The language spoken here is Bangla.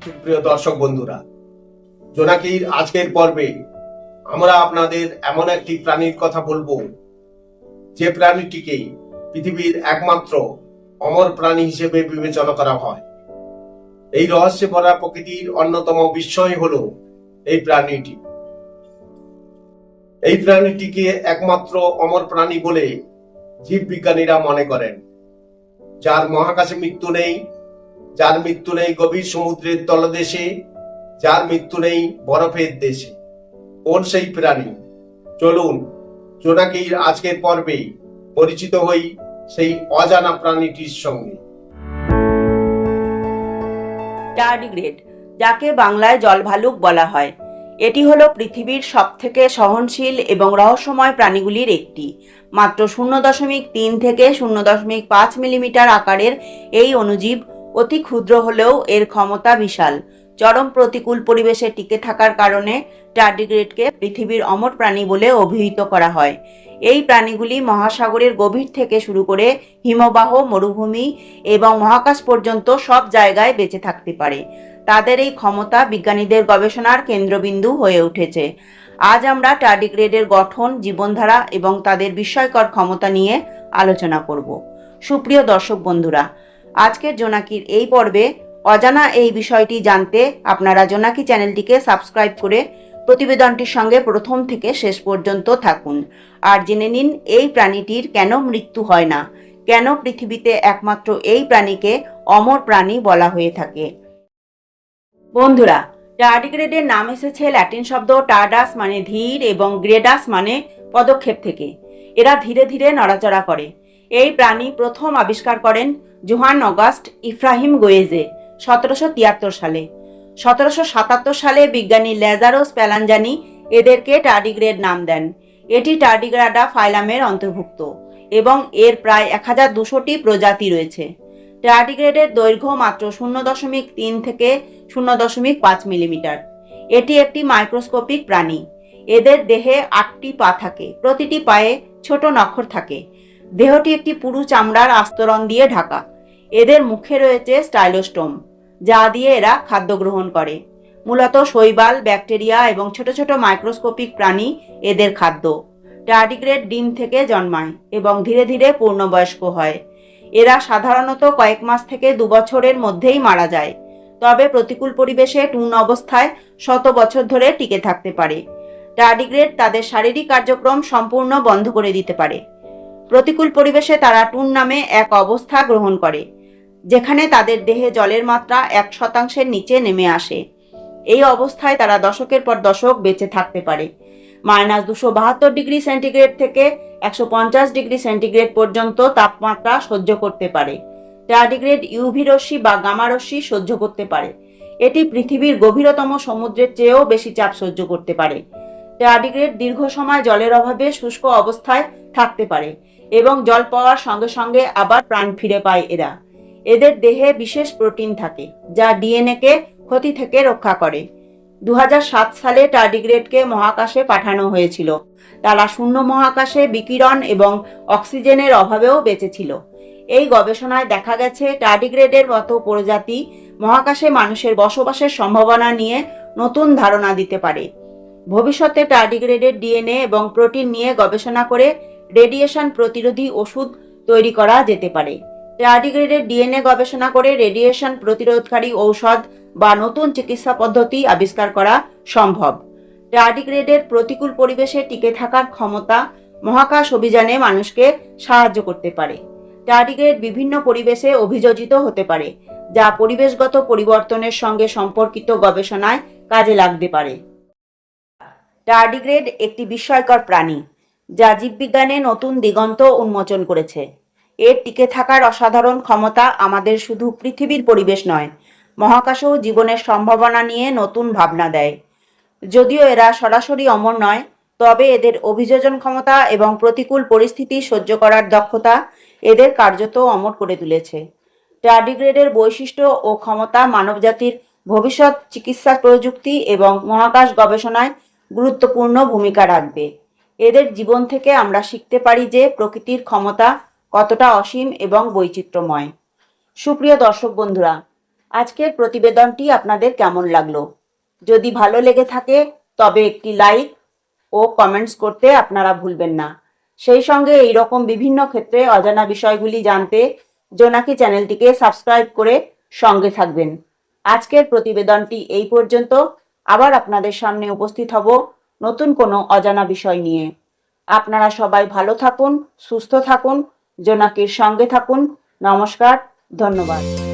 প্রিয় দর্শক বন্ধুরা, জোনাকির আজকের পর্বে আমরা আপনাদের এমন একটি প্রাণীর কথা বলব, যে প্রাণীটিকে পৃথিবীর একমাত্র অমর প্রাণী হিসেবে বিবেচনা করা হয়। এই রহস্যে ভরা প্রকৃতির অন্যতম বিস্ময় হল এই প্রাণীটি। এই প্রাণীটিকে একমাত্র অমর প্রাণী বলে জীববিজ্ঞানীরা মনে করেন, যার মহাকাশে মৃত্যু নেই যার মৃত্যু নেই গভীর সমুদ্রের তলদেশে, যার মৃত্যু নেই বরফের দেশে। কোন সেই প্রাণী? চলুন, জোনাকির আজকের পর্বে পরিচিত হই সেই অজানা প্রাণীটির সঙ্গে। টার্ডিগ্রেড যাকে বাংলায় জলভালুক বলা হয়। এটি হলো পৃথিবীর সবথেকে সহনশীল এবং রহস্যময় প্রাণীগুলির একটি। মাত্র শূন্য দশমিক তিন থেকে শূন্য দশমিক পাঁচ মিলিমিটার আকারের এই অণুজীব অতি ক্ষুদ্র হলেও এর ক্ষমতা বিশাল। চরম প্রতিকূল পরিবেশে টিকে থাকার কারণে টার্ডিগ্রেডকে পৃথিবীর অমর প্রাণী বলে অভিহিত করা হয়। এই প্রাণীগুলি মহাসাগরের গভীর থেকে শুরু করে হিমবাহ, মরুভূমি এবং মহাকাশ পর্যন্ত সব জায়গায় বেঁচে থাকতে পারে। তাদের এই ক্ষমতা বিজ্ঞানীদের গবেষণার কেন্দ্রবিন্দু হয়ে উঠেছে। আজ আমরা টার্ডিগ্রেডের গঠন, জীবনধারা এবং তাদের বিস্ময়কর ক্ষমতা নিয়ে আলোচনা করব। সুপ্রিয় দর্শক বন্ধুরা আজকের জোনাকির এই পর্বে অজানা এই বিষয়টি জানতে আপনারা জোনাকি চ্যানেলটিকে সাবস্ক্রাইব করে প্রতিবেদনটির সঙ্গে প্রথম থেকে শেষ পর্যন্ত থাকুন। আর জেনে নিন এই প্রাণীটির কেন মৃত্যু হয় না? কেন পৃথিবীতে একমাত্র এই প্রাণীকে অমর প্রাণী বলা হয়ে থাকে? বন্ধুরা, টার্ডিগ্রেডের নাম এসেছে ল্যাটিন শব্দ টার্ডাস মানে ধীর এবং গ্রেডাস মানে পদক্ষেপ থেকে। এরা ধীরে ধীরে নড়াচড়া করে। এই প্রাণী প্রথম আবিষ্কার করেন জোহান অগাস্ট ইফ্রাহিম গোয়েজে, সতেরোশো তিয়াত্তর সালে। সতেরোশো সাতাত্তর সালে বিজ্ঞানী লেজারোস প্যালানজানি এদেরকে টার্ডিগ্রেড নাম দেন। এটি টার্ডিগ্রাডা ফাইলামের অন্তর্ভুক্ত এবং এর প্রায় এক হাজার দুশোটি প্রজাতি রয়েছে। টার্ডিগ্রেডের দৈর্ঘ্য মাত্র শূন্য দশমিক তিন থেকে শূন্য দশমিক পাঁচ মিলিমিটার। এটি একটি মাইক্রোস্কোপিক প্রাণী। এদের দেহে আটটি পা থাকে, প্রতিটি পায়ে ছোট নখর থাকে। দেহটি একটি পুরু চামড়ার আস্তরণ দিয়ে ঢাকা। এদের মুখে রয়েছে স্টাইলোস্টোম, যা দিয়ে এরা খাদ্য গ্রহণ করে। মূলত শৈবাল, ব্যাকটেরিয়া এবং ছোট ছোট মাইক্রোস্কোপিক প্রাণী এদের খাদ্য। টার্ডিগ্রেড ডিম থেকে জন্মায় এবং ধীরে ধীরে পূর্ণবয়স্ক হয়। এরা সাধারণত কয়েক মাস থেকে দু বছরের মধ্যেই মারা যায়। তবে প্রতিকূল পরিবেশে টুন অবস্থায় শত বছর ধরে টিকে থাকতে পারে। টার্ডিগ্রেড তাদের শারীরিক কার্যক্রম সম্পূর্ণ বন্ধ করে দিতে পারে। প্রতিকূল পরিবেশে তারা টুন নামে এক অবস্থা গ্রহণ করে। যেখানে তাদের দেহে জলের মাত্রা এক শতাংশের নিচে নেমে আসে। এই অবস্থায় তারা দশকের পর দশক বেঁচে থাকতে পারে। মাইনাস দুশো বাহাত্তর ডিগ্রি সেন্টিগ্রেড থেকে একশো পঞ্চাশ ডিগ্রি সেন্টিগ্রেড পর্যন্ত তাপমাত্রা সহ্য করতে পারে। টার্ডিগ্রেড ইউভি রশ্মি বা গামা রশ্মি সহ্য করতে পারে। এটি পৃথিবীর গভীরতম সমুদ্রের চেয়েও বেশি চাপ সহ্য করতে পারে। টার্ডিগ্রেড দীর্ঘ সময় জলের অভাবে শুষ্ক অবস্থায় থাকতে পারে এবং জল পাওয়ার সঙ্গে সঙ্গে আবার প্রাণ ফিরে পায় এরা। এদের দেহে বিশেষ প্রোটিন থাকে, যা ডিএনএকে ক্ষতি থেকে রক্ষা করে। দু হাজার সাত সালে টার্ডিগ্রেডকে মহাকাশে পাঠানো হয়েছিল। তারা শূন্য মহাকাশে বিকিরণ এবং অক্সিজেনের অভাবেও বেঁচেছিল। এই গবেষণায় দেখা গেছে, টার্ডিগ্রেডের মতো প্রজাতি মহাকাশে মানুষের বসবাসের সম্ভাবনা নিয়ে নতুন ধারণা দিতে পারে। ভবিষ্যতে টার্ডিগ্রেডের ডিএনএ এবং প্রোটিন নিয়ে গবেষণা করে রেডিয়েশন প্রতিরোধী ওষুধ তৈরি করা যেতে পারে। টার্ডিগ্রেডের ডিএনএ গবেষণা করে রেডিয়েশন প্রতিরোধকারী ঔষধ বা নতুন চিকিৎসা পদ্ধতি আবিষ্কার করা সম্ভব। টার্ডিগ্রেডের প্রতিকূল পরিবেশে টিকে থাকার ক্ষমতা মহাকাশ অভিযানে মানুষকে সাহায্য করতে পারে। টার্ডিগ্রেড বিভিন্ন পরিবেশে অভিযোজিত হতে পারে, যা পরিবেশগত পরিবর্তনের সঙ্গে সম্পর্কিত গবেষণায় কাজে লাগতে পারে। টার্ডিগ্রেড একটি বিস্ময়কর প্রাণী, যা জীববিজ্ঞানে নতুন দিগন্ত উন্মোচন করেছে। এর টিকে থাকার অসাধারণ ক্ষমতা আমাদের শুধু পৃথিবীর পরিবেশ নয়, মহাকাশেও জীবনের সম্ভাবনা নিয়ে নতুন ভাবনা দেয়। যদিও এরা সরাসরি অমর নয়, তবে এদের অভিযোজন ক্ষমতা এবং প্রতিকূল পরিস্থিতি সহ্য করার দক্ষতা এদের কার্যত অমর করে তুলেছে। টার্ডিগ্রেডের বৈশিষ্ট্য ও ক্ষমতা মানবজাতির ভবিষ্যৎ চিকিৎসা প্রযুক্তি এবং মহাকাশ গবেষণায় গুরুত্বপূর্ণ ভূমিকা রাখবে। এদের জীবন থেকে আমরা শিখতে পারি যে প্রকৃতির ক্ষমতা কতটা অসীম এবং বৈচিত্র্যময়। সুপ্রিয় দর্শক বন্ধুরা, আজকের প্রতিবেদনটি আপনাদের কেমন লাগল? যদি ভালো লেগে থাকে, তবে একটি লাইক ও কমেন্টস করতে আপনারা ভুলবেন না। সেই সঙ্গে এই রকম বিভিন্ন ক্ষেত্রে অজানা বিষয়গুলি জানতে জোনাকি চ্যানেলটিকে সাবস্ক্রাইব করে সঙ্গে থাকবেন। আজকের প্রতিবেদনটি এই পর্যন্ত। আবার আপনাদের সামনে উপস্থিত হব নতুন কোনো অজানা বিষয় নিয়ে। আপনারা সবাই ভালো থাকুন, সুস্থ থাকুন জোনাকির সঙ্গে থাকুন। নমস্কার ধন্যবাদ।